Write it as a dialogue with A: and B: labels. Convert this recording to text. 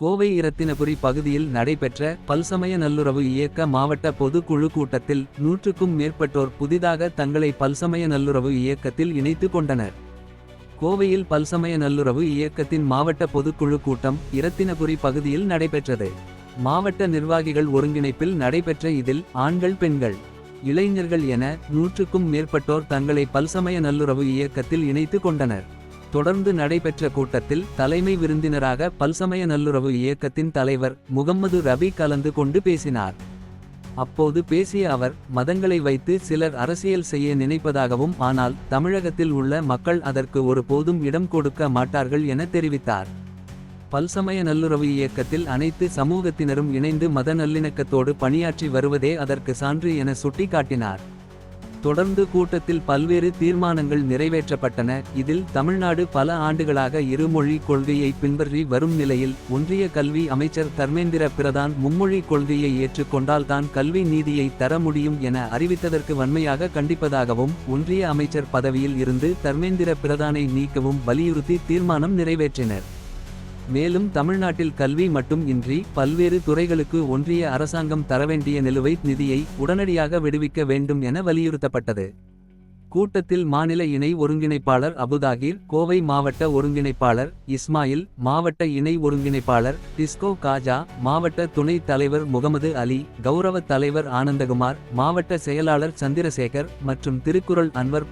A: கோவை இரத்தினபுரி பகுதியில் நடைபெற்ற பல்சமய நல்லுறவு இயக்க மாவட்ட பொதுக்குழு கூட்டத்தில் நூற்றுக்கும் மேற்பட்டோர் புதிதாக தங்களை பல்சமய நல்லுறவு இயக்கத்தில் இணைத்து கொண்டனர். கோவையில் பல்சமய நல்லுறவு இயக்கத்தின் மாவட்ட பொதுக்குழு கூட்டம் இரத்தினபுரி பகுதியில் நடைபெற்றது. மாவட்ட நிர்வாகிகள் ஒருங்கிணைப்பில் நடைபெற்ற இதில் ஆண்கள் பெண்கள் இளைஞர்கள் என நூற்றுக்கும் மேற்பட்டோர் தங்களை பல்சமய நல்லுறவு இயக்கத்தில் இணைத்து கொண்டனர். தொடர்ந்து நடைபெற்ற கூட்டத்தில் தலைமை விருந்தினராக பல்சமய நல்லுறவு இயக்கத்தின் தலைவர் முகம்மது ரபி கலந்து கொண்டு பேசினார். அப்போது பேசிய அவர் மதங்களை வைத்து சிலர் அரசியல் செய்ய நினைப்பதாகவும் ஆனால் தமிழகத்தில் உள்ள மக்கள் அதற்கு ஒரு போதும் இடம் கொடுக்க மாட்டார்கள் என தெரிவித்தார். பல்சமய நல்லுறவு இயக்கத்தில் அனைத்து சமூகத்தினரும் இணைந்து மத நல்லிணக்கத்தோடு பணியாற்றி வருவதே அதற்கு சான்று என சுட்டிக்காட்டினார். தொடர்ந்து கூட்டத்தில் பல்வேறு தீர்மானங்கள் நிறைவேற்றப்பட்டன. இதில் தமிழ்நாடு பல ஆண்டுகளாக இருமொழி கொள்கையை பின்பற்றி வரும் நிலையில் ஒன்றிய கல்வி அமைச்சர் தர்மேந்திர பிரதான் மும்மொழி கொள்கையை ஏற்றுக்கொண்டால்தான் கல்வி நீதியை தர முடியும் என அறிவித்ததற்கு வன்மையாக கண்டிப்பதாகவும் ஒன்றிய அமைச்சர் பதவியில் இருந்து தர்மேந்திர பிரதானை நீக்கவும் வலியுறுத்தி தீர்மானம் நிறைவேற்றினர். மேலும் தமிழ்நாட்டில் கல்வி மட்டும் இன்றி பல்வேறு துறைகளுக்கு ஒன்றிய அரசாங்கம் தரவேண்டிய நிலுவைத் நிதியை உடனடியாக விடுவிக்க வேண்டும் என வலியுறுத்தப்பட்டது. கூட்டத்தில் மாநில இணை ஒருங்கிணைப்பாளர் அபுதாகிர் கோவை மாவட்ட ஒருங்கிணைப்பாளர் இஸ்மாயில் மாவட்ட இணை ஒருங்கிணைப்பாளர் டிஸ்கோ காஜா மாவட்ட துணைத் தலைவர் முகமது அலி கௌரவ தலைவர் ஆனந்தகுமார் மாவட்ட செயலாளர் சந்திரசேகர் மற்றும் திருக்குறள் அன்வர்